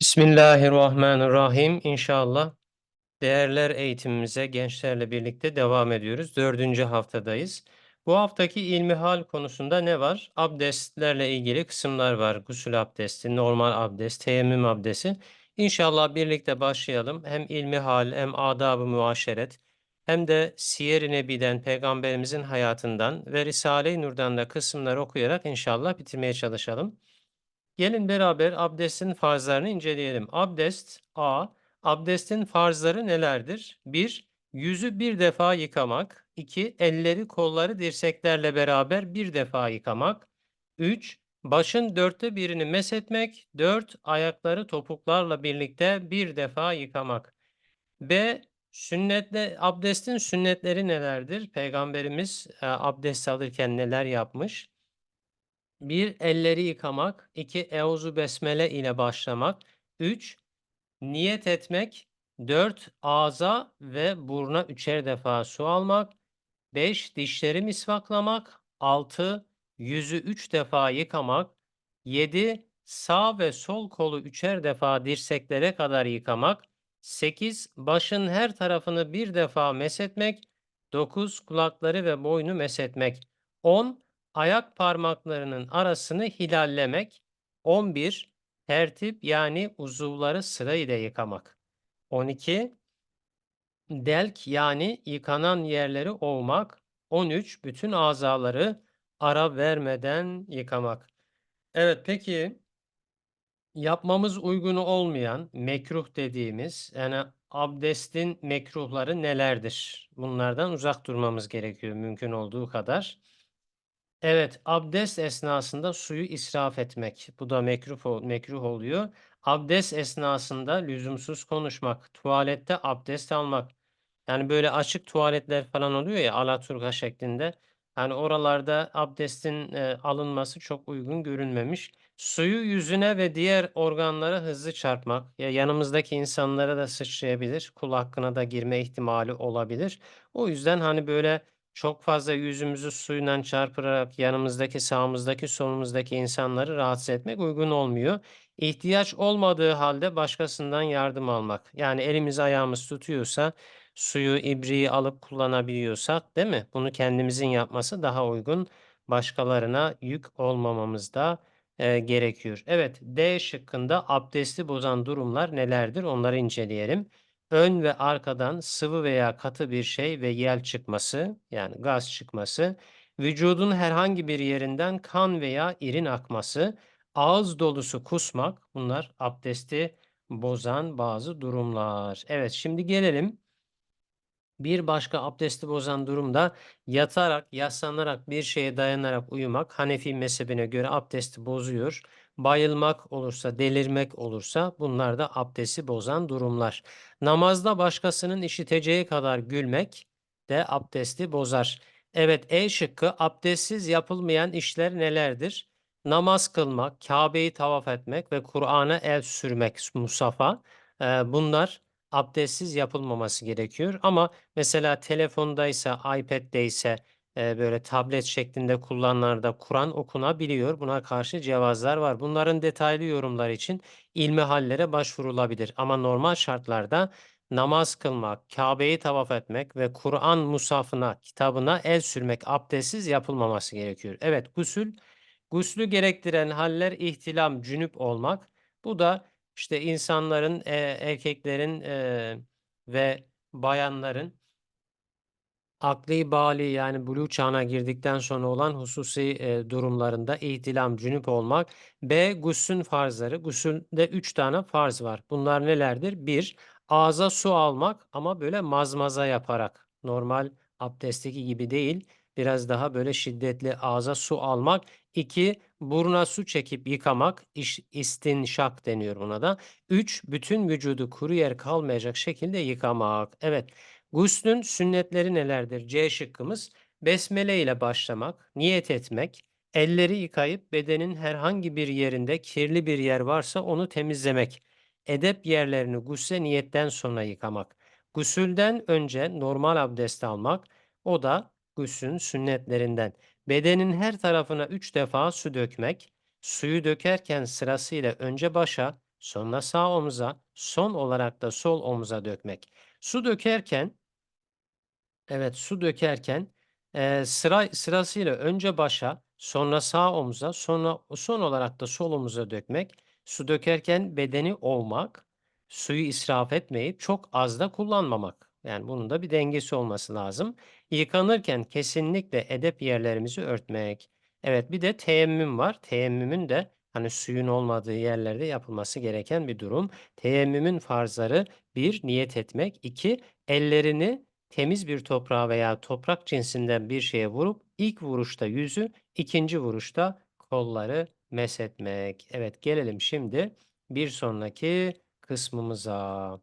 Bismillahirrahmanirrahim. İnşallah değerler eğitimimize gençlerle birlikte devam ediyoruz. Dördüncü haftadayız. Bu haftaki ilmihal konusunda ne var? Abdestlerle ilgili kısımlar var. Gusül abdesti, normal abdest, teyemmüm abdesti. İnşallah birlikte başlayalım. Hem ilmihal hem adab-ı muaşeret hem de Siyer-i Nebi'den, Peygamberimizin hayatından ve Risale-i Nur'dan da kısımları okuyarak inşallah bitirmeye çalışalım. Gelin beraber abdestin farzlarını inceleyelim. Abdest A. Abdestin farzları nelerdir? 1. Yüzü bir defa yıkamak. 2. Elleri kolları dirseklerle beraber bir defa yıkamak. 3. Başın dörtte birini meshetmek. 4. Ayakları topuklarla birlikte bir defa yıkamak. B. Sünnetle, abdestin sünnetleri nelerdir? Peygamberimiz e, abdest alırken neler yapmış? 1. Elleri yıkamak. 2. Euzu besmele ile başlamak. 3. Niyet etmek. 4. Ağza ve buruna üçer defa su almak. 5. Dişleri misvaklamak. 6. Yüzü 3 defa yıkamak. 7. Sağ ve sol kolu üçer defa dirseklere kadar yıkamak. 8. Başın her tarafını bir defa meshetmek. 9. Kulakları ve boynu meshetmek. 10. Ayak parmaklarının arasını hilallemek. 11. Tertip yani uzuvları sırayla yıkamak. 12. Delk yani yıkanan yerleri ovmak. 13. Bütün azaları ara vermeden yıkamak. Evet peki yapmamız uygun olmayan mekruh dediğimiz yani abdestin mekruhları nelerdir? Bunlardan uzak durmamız gerekiyor mümkün olduğu kadar. Evet, abdest esnasında suyu israf etmek. Bu da mekruh, ol- mekruh oluyor. Abdest esnasında lüzumsuz konuşmak, tuvalette abdest almak. Yani böyle açık tuvaletler falan oluyor ya alaturka şeklinde. Hani oralarda abdestin e, alınması çok uygun görünmemiş. Suyu yüzüne ve diğer organlara hızlı çarpmak. Ya yanımızdaki insanlara da sıçrayabilir. Kul hakkına da girme ihtimali olabilir. O yüzden hani böyle çok fazla yüzümüzü suyla çarpırarak yanımızdaki, sağımızdaki, solumuzdaki insanları rahatsız etmek uygun olmuyor. İhtiyaç olmadığı halde başkasından yardım almak. Yani elimiz ayağımız tutuyorsa suyu, ibriği alıp kullanabiliyorsak, değil mi? Bunu kendimizin yapması daha uygun. Başkalarına yük olmamamız da e, gerekiyor. Evet, D şıkkında abdesti bozan durumlar nelerdir? Onları inceleyelim. Ön ve arkadan sıvı veya katı bir şey ve yel çıkması, yani gaz çıkması, vücudun herhangi bir yerinden kan veya irin akması, ağız dolusu kusmak, bunlar abdesti bozan bazı durumlar. Evet, şimdi gelelim bir başka abdesti bozan durumda yatarak, yaslanarak bir şeye dayanarak uyumak Hanefi mezhebine göre abdesti bozuyor. Bayılmak olursa, delirmek olursa bunlar da abdesti bozan durumlar. Namazda başkasının işiteceği kadar gülmek de abdesti bozar. Evet E şıkkı abdestsiz yapılmayan işler nelerdir? Namaz kılmak, Kabe'yi tavaf etmek ve Kur'an'a el sürmek, musafa. Bunlar abdestsiz yapılmaması gerekiyor. Ama mesela telefondaysa, iPad'deyse, böyle tablet şeklinde kullanılarda Kur'an okunabiliyor. Buna karşı cevazlar var. Bunların detaylı yorumlar için ilmihallere başvurulabilir. Ama normal şartlarda namaz kılmak, Kabe'yi tavaf etmek ve Kur'an musafına, kitabına el sürmek abdestsiz yapılmaması gerekiyor. Evet, gusül, guslü gerektiren haller ihtilam, cünüp olmak. Bu da işte insanların, erkeklerin, ve bayanların akli bali yani buluğ çağına girdikten sonra olan hususi, eee, durumlarında ihtilam, cünüp olmak. B. Guslün farzları. Gusülde 3 tane farz var. Bunlar nelerdir? 1. Ağza su almak ama böyle mazmaza yaparak. Normal abdestteki gibi değil, biraz daha böyle şiddetli ağza su almak. 2. Buruna su çekip yıkamak. İş istinşak deniyor buna da. 3. Bütün vücudu kuru yer kalmayacak şekilde yıkamak. Evet. Guslün sünnetleri nelerdir? C şıkkımız besmele ile başlamak, niyet etmek, elleri yıkayıp bedenin herhangi bir yerinde kirli bir yer varsa onu temizlemek, edep yerlerini gusle niyetten sonra yıkamak, gusülden önce normal abdest almak, o da guslün sünnetlerinden. Bedenin her tarafına üç defa su dökmek, suyu dökerken sırasıyla önce başa, sonra sağ omuza, son olarak da sol omuza dökmek. Su dökerken Evet, su dökerken, eee, sıra sırasıyla önce başa, sonra sağ omuza, sonra son olarak da sol omuza dökmek. Su dökerken bedeni ovmak, suyu israf etmeyip çok az da kullanmamak. Yani bunun da bir dengesi olması lazım. Yıkanırken kesinlikle edep yerlerimizi örtmek. Evet, bir de teyemmüm var. Teyemmümün de hani suyun olmadığı yerlerde yapılması gereken bir durum. Teyemmümün farzları bir niyet etmek, 2 ellerini Temiz bir toprağa veya toprak cinsinden bir şeye vurup ilk vuruşta yüzü, ikinci vuruşta kolları meshetmek. Evet, gelelim şimdi bir sonraki kısmımıza.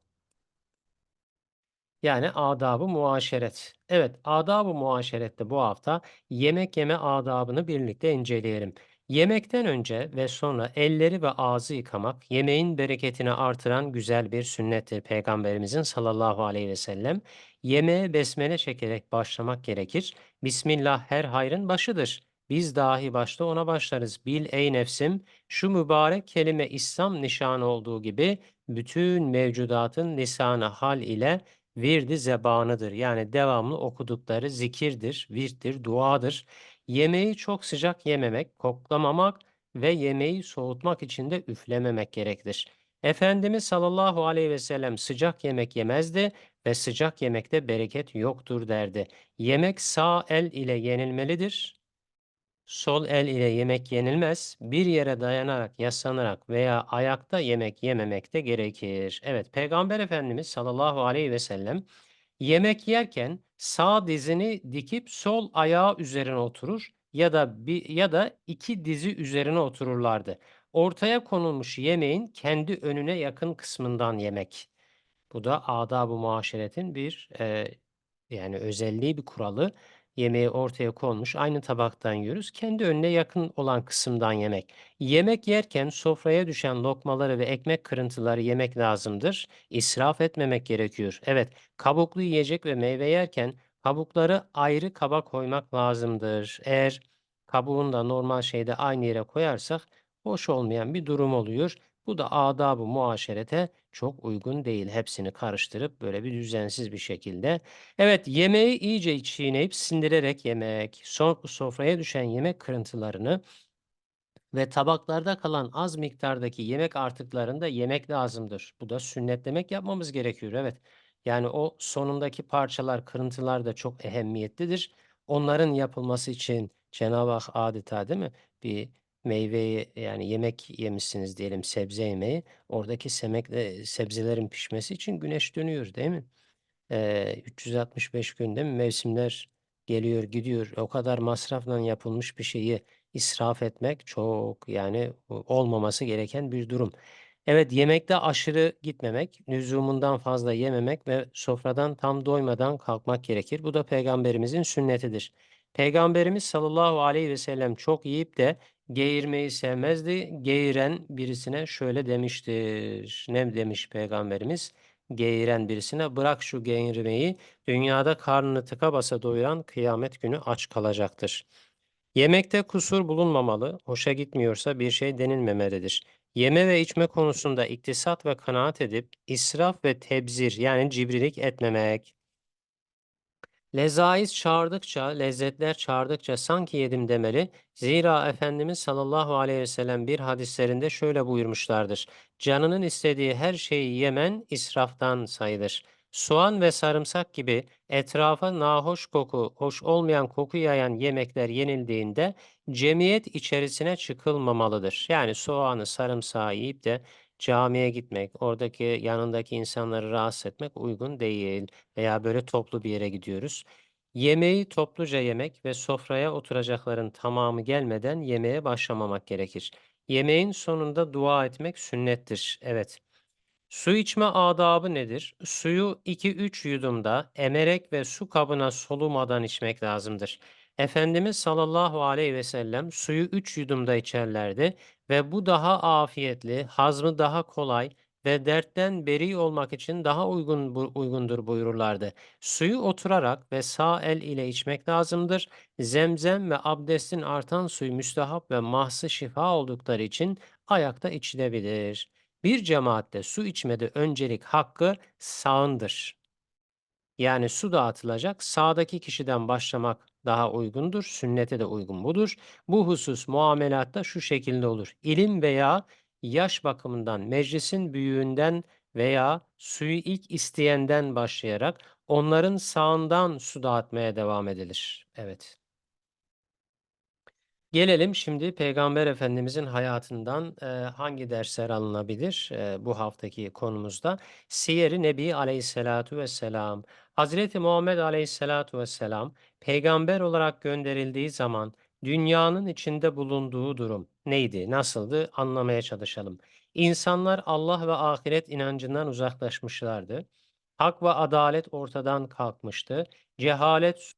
Yani adab-ı muaşeret. Evet, adab-ı muaşerette bu hafta yemek yeme adabını birlikte inceleyelim. Yemekten önce ve sonra elleri ve ağzı yıkamak yemeğin bereketini artıran güzel bir sünnettir Peygamberimizin sallallahu aleyhi ve sellem. Yemeğe besmele çekerek başlamak gerekir. Bismillah her hayrın başıdır. Biz dahi başta ona başlarız. Bil ey nefsim, şu mübarek kelime İslam nişanı olduğu gibi bütün mevcudatın lisanı hal ile virdi zebanıdır. Yani devamlı okudukları zikirdir, virttir, duadır. Yemeği çok sıcak yememek, koklamamak ve yemeği soğutmak için de üflememek gerektir. Efendimiz sallallahu aleyhi ve sellem sıcak yemek yemezdi ve sıcak yemekte bereket yoktur derdi. Yemek sağ el ile yenilmelidir. Sol el ile yemek yenilmez. Bir yere dayanarak, yaslanarak veya ayakta yemek yememek de gerekir. Evet, Peygamber Efendimiz sallallahu aleyhi ve sellem yemek yerken sağ dizini dikip sol ayağı üzerine oturur ya da bir ya da iki dizi üzerine otururlardı. Ortaya konulmuş yemeğin kendi önüne yakın kısmından yemek. Bu da adab-ı muaşeretin bir, eee, yani özelliği, bir kuralı. Yemeği ortaya konmuş, aynı tabaktan yiyoruz. Kendi önüne yakın olan kısımdan yemek. Yemek yerken sofraya düşen lokmaları ve ekmek kırıntıları yemek lazımdır. İsraf etmemek gerekiyor. Evet, kabuklu yiyecek ve meyve yerken kabukları ayrı kaba koymak lazımdır. Eğer kabuğunu da normal şeyde aynı yere koyarsak hoş olmayan bir durum oluyor. Bu da adab-ı muaşerete çok uygun değil. Hepsini karıştırıp böyle bir düzensiz bir şekilde. Evet, yemeği iyice çiğneyip sindirerek yemek. Son sofraya düşen yemek kırıntılarını ve tabaklarda kalan az miktardaki yemek artıklarını da yemek lazımdır. Bu da sünnetlemek yapmamız gerekiyor. Evet. Yani o sonundaki parçalar, kırıntılar da çok ehemmiyetlidir. Onların yapılması için Cenab-ı Hak adeta değil mi? Bir meyveyi yani yemek yemişsiniz diyelim sebze yemeği. Oradaki semekle, sebzelerin pişmesi için güneş dönüyor değil mi? Eee, 365 günde mevsimler geliyor, gidiyor. O kadar masrafla yapılmış bir şeyi israf etmek çok yani olmaması gereken bir durum. Evet, yemekte aşırı gitmemek, lüzumundan fazla yememek ve sofradan tam doymadan kalkmak gerekir. Bu da peygamberimizin sünnetidir. Peygamberimiz sallallahu aleyhi ve sellem çok yiyip de geğirmeyi sevmezdi. Geğiren birisine şöyle demiştir. Ne demiş peygamberimiz? Geğiren birisine bırak şu geğirmeyi, dünyada karnını tıka basa doyuran kıyamet günü aç kalacaktır. Yemekte kusur bulunmamalı, hoşa gitmiyorsa bir şey denilmemelidir. Yeme ve içme konusunda iktisat ve kanaat edip israf ve tebzir yani cibrilik etmemek. Lezaiz çağırdıkça, lezzetler çağırdıkça sanki yedim demeli. Zira Efendimiz sallallahu aleyhi ve sellem bir hadislerinde şöyle buyurmuşlardır. Canının istediği her şeyi yemen israftan sayılır. Soğan ve sarımsak gibi etrafa nahoş koku, hoş olmayan koku yayan yemekler yenildiğinde cemiyet içerisine çıkılmamalıdır. Yani soğanı, sarımsağı yiyip de camiye gitmek, oradaki yanındaki insanları rahatsız etmek uygun değil veya böyle toplu bir yere gidiyoruz. Yemeği topluca yemek ve sofraya oturacakların tamamı gelmeden yemeğe başlamamak gerekir. Yemeğin sonunda dua etmek sünnettir. Evet. Su içme adabı nedir? Suyu 2-3 yudumda emerek ve su kabına solumadan içmek lazımdır. Efendimiz sallallahu aleyhi ve sellem suyu 3 yudumda içerlerdi ve bu daha afiyetli, hazmı daha kolay ve dertten beri olmak için daha uygun bu- uygundur buyururlardı. Suyu oturarak ve sağ el ile içmek lazımdır. Zemzem ve abdestin artan suyu müstehap ve mahsı şifa oldukları için ayakta içilebilir. Bir cemaatte su içmede öncelik hakkı sağındır. Yani su dağıtılacak. Sağdaki kişiden başlamak daha uygundur. Sünnete de uygun budur. Bu husus muamelatta şu şekilde olur. İlim veya yaş bakımından meclisin büyüğünden veya suyu ilk isteyenden başlayarak onların sağından su dağıtmaya devam edilir. Evet. Gelelim şimdi Peygamber Efendimizin hayatından, eee, hangi dersler alınabilir, eee, bu haftaki konumuzda? Siyer-i Nebi Aleyhisselatu Vesselam. Hazreti Muhammed Aleyhisselatu Vesselam, peygamber olarak gönderildiği zaman dünyanın içinde bulunduğu durum neydi, nasıldı anlamaya çalışalım. İnsanlar Allah ve ahiret inancından uzaklaşmışlardı. Hak ve adalet ortadan kalkmıştı. Cehalet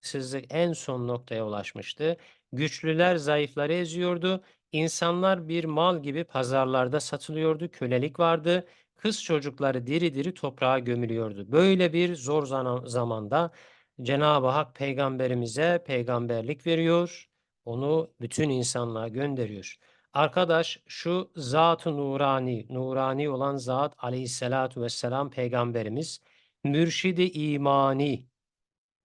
Sızlık en son noktaya ulaşmıştı. Güçlüler zayıfları eziyordu. İnsanlar bir mal gibi pazarlarda satılıyordu. Kölelik vardı. Kız çocukları diri diri toprağa gömülüyordu. Böyle bir zor zamanda Cenab-ı Hak peygamberimize peygamberlik veriyor. Onu bütün insanlığa gönderiyor. Arkadaş şu zat-ı nurani, nurani olan zat aleyhissalatu vesselam peygamberimiz, mürşidi imani,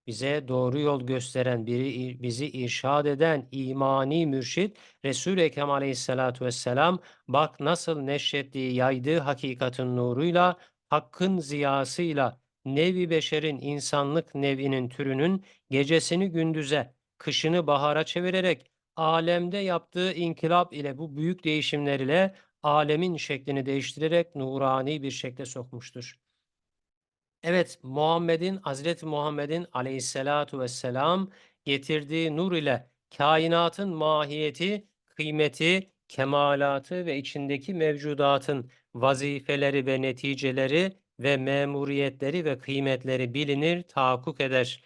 bize doğru yol gösteren, biri bizi irşad eden imani mürşit Resul-i Ekrem Aleyhisselatü Vesselam bak nasıl neşrettiği, yaydığı hakikatin nuruyla, hakkın ziyasıyla nevi beşerin, insanlık nevinin türünün gecesini gündüze, kışını bahara çevirerek alemde yaptığı inkılap ile bu büyük değişimler ile alemin şeklini değiştirerek nurani bir şekle sokmuştur. Evet, Muhammed'in, Hazreti Muhammed'in aleyhissalatu vesselam getirdiği nur ile kainatın mahiyeti, kıymeti, kemalatı ve içindeki mevcudatın vazifeleri ve neticeleri ve memuriyetleri ve kıymetleri bilinir, tahakkuk eder.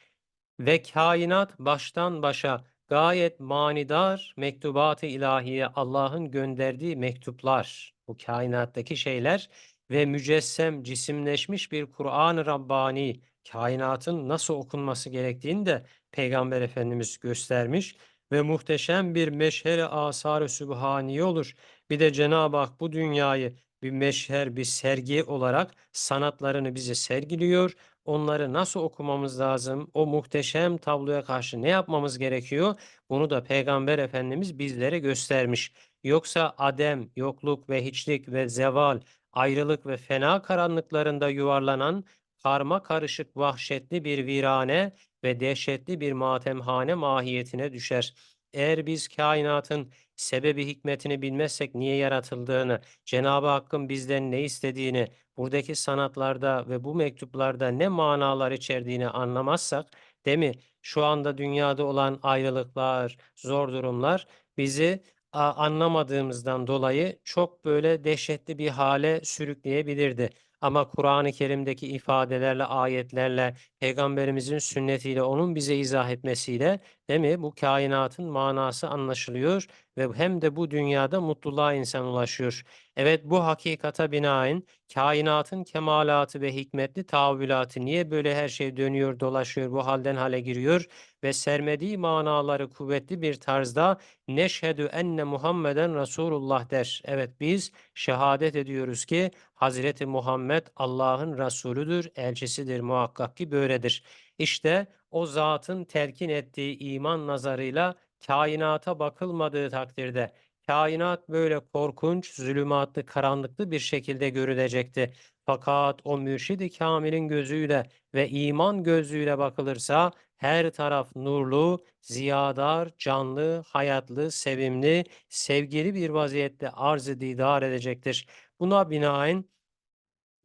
Ve kainat baştan başa gayet manidar mektubat-ı ilahiye Allah'ın gönderdiği mektuplar, bu kainattaki şeyler ve mücessem, cisimleşmiş bir Kur'an-ı Rabbani, kainatın nasıl okunması gerektiğini de Peygamber Efendimiz göstermiş ve muhteşem bir meşher-i asar-ı sübhaniye olur. Bir de Cenab-ı Hak bu dünyayı bir meşher, bir sergi olarak sanatlarını bize sergiliyor. Onları nasıl okumamız lazım? O muhteşem tabloya karşı ne yapmamız gerekiyor? Bunu da Peygamber Efendimiz bizlere göstermiş. Yoksa adem, yokluk ve hiçlik ve zeval ayrılık ve fena karanlıklarında yuvarlanan karma karışık vahşetli bir virane ve dehşetli bir matemhane mahiyetine düşer. Eğer biz kainatın sebebi hikmetini bilmezsek niye yaratıldığını, Cenab-ı Hakk'ın bizden ne istediğini, buradaki sanatlarda ve bu mektuplarda ne manalar içerdiğini anlamazsak, değil mi? Şu anda dünyada olan ayrılıklar, zor durumlar bizi anlamadığımızdan dolayı çok böyle dehşetli bir hale sürükleyebilirdi. Ama Kur'an-ı Kerim'deki ifadelerle, ayetlerle, Peygamberimizin sünnetiyle, onun bize izah etmesiyle, değil mi? Bu kainatın manası anlaşılıyor ve hem de bu dünyada mutluluğa insan ulaşıyor. Evet bu hakikata binaen kainatın kemalatı ve hikmetli tahvülatı niye böyle her şey dönüyor, dolaşıyor, bu halden hale giriyor ve sermediği manaları kuvvetli bir tarzda neşhedü enne Muhammeden Resulullah der. Evet biz şehadet ediyoruz ki Hazreti Muhammed Allah'ın Resulüdür, elçisidir muhakkak ki böyledir. İşte o zatın telkin ettiği iman nazarıyla kainata bakılmadığı takdirde kainat böyle korkunç, zulümatlı, karanlıklı bir şekilde görülecekti. Fakat o mürşidi kamilin gözüyle ve iman gözüyle bakılırsa her taraf nurlu, ziyadar, canlı, hayatlı, sevimli, sevgili bir vaziyette arz-ı didar edecektir. Buna binaen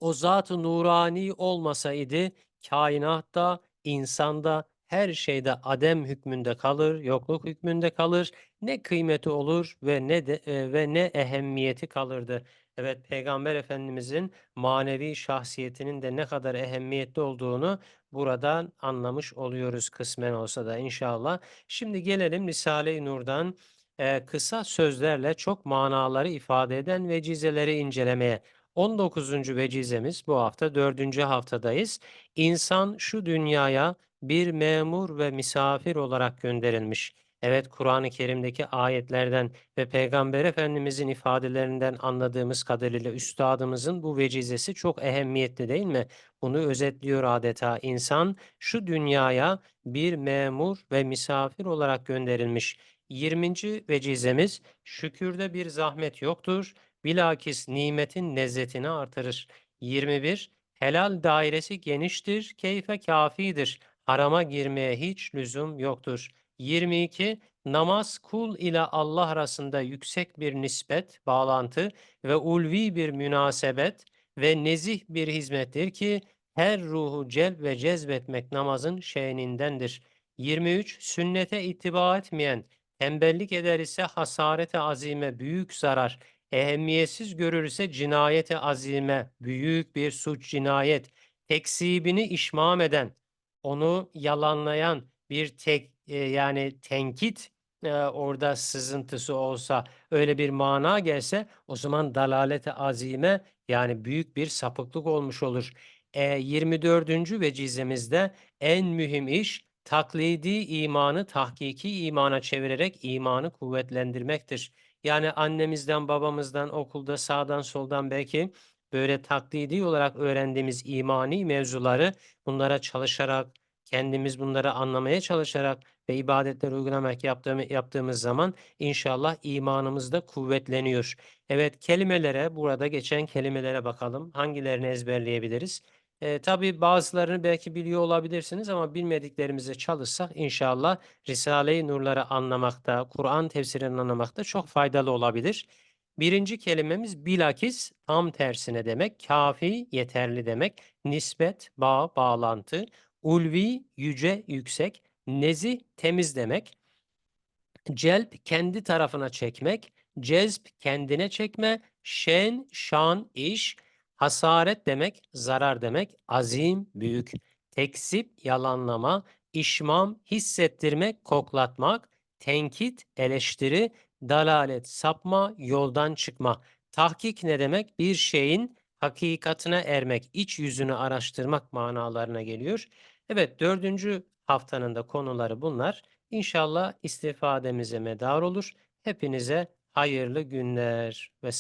o zat-ı nurani olmasaydı kainatta, insanda, her şeyde adem hükmünde kalır, yokluk hükmünde kalır. Ne kıymeti olur ve ne de e, ve ne ehemmiyeti kalırdı. Evet, Peygamber Efendimizin manevi şahsiyetinin de ne kadar ehemmiyetli olduğunu buradan anlamış oluyoruz kısmen olsa da inşallah. Şimdi gelelim Risale-i Nur'dan e, kısa sözlerle çok manaları ifade eden vecizeleri incelemeye. 19. vecizemiz bu hafta 4. haftadayız. İnsan şu dünyaya bir memur ve misafir olarak gönderilmiş. Evet, Kur'an-ı Kerim'deki ayetlerden ve Peygamber Efendimizin ifadelerinden anladığımız kadarıyla üstadımızın bu vecizesi çok ehemmiyetli değil mi? Bunu özetliyor adeta. İnsan şu dünyaya bir memur ve misafir olarak gönderilmiş. 20. vecizemiz şükürde bir zahmet yoktur. Bilakis nimetin lezzetini artırır. 21. Helal dairesi geniştir, keyfe kafidir. Harama girmeye hiç lüzum yoktur. 22. Namaz kul ile Allah arasında yüksek bir nispet, bağlantı ve ulvi bir münasebet ve nezih bir hizmettir ki her ruhu celb ve cezbetmek namazın şe'nindendir. 23. Sünnete ittiba etmeyen, tembellik eder ise hasarete azime büyük zarar, ehemmiyetsiz görür ise cinayete azime, büyük bir suç cinayet, teksibini işmam eden, onu yalanlayan bir tek e, yani tenkit e, orada sızıntısı olsa öyle bir mana gelse o zaman dalalete azime yani büyük bir sapıklık olmuş olur. E, 24. vecizemizde en mühim iş taklidi imanı tahkiki imana çevirerek imanı kuvvetlendirmektir. Yani annemizden, babamızdan, okulda sağdan soldan belki böyle taklidi olarak öğrendiğimiz imani mevzuları bunlara çalışarak, kendimiz bunları anlamaya çalışarak ve ibadetler uygulamak yaptığımı, yaptığımız zaman inşallah imanımız da kuvvetleniyor. Evet kelimelere, burada geçen kelimelere bakalım. Hangilerini ezberleyebiliriz? E, tabii bazılarını belki biliyor olabilirsiniz ama bilmediklerimize çalışsak inşallah Risale-i Nur'ları anlamakta, Kur'an tefsirini anlamakta çok faydalı olabilir. Birinci kelimemiz bilakis tam tersine demek. Kafi, yeterli demek. Nispet, bağ, bağlantı. Ulvi, yüce, yüksek. Nezih, temiz demek. Celp, kendi tarafına çekmek. Cezb, kendine çekme. Şen, şan, iş. Hasaret demek, zarar demek. Azim, büyük. Teksip, yalanlama. İşmam, hissettirmek, koklatmak. Tenkit, eleştiri. Dalalet, sapma, yoldan çıkma. Tahkik ne demek? Bir şeyin hakikatine ermek, iç yüzünü araştırmak manalarına geliyor. Evet, dördüncü haftanın da konuları bunlar. İnşallah istifademize medar olur. Hepinize hayırlı günler ve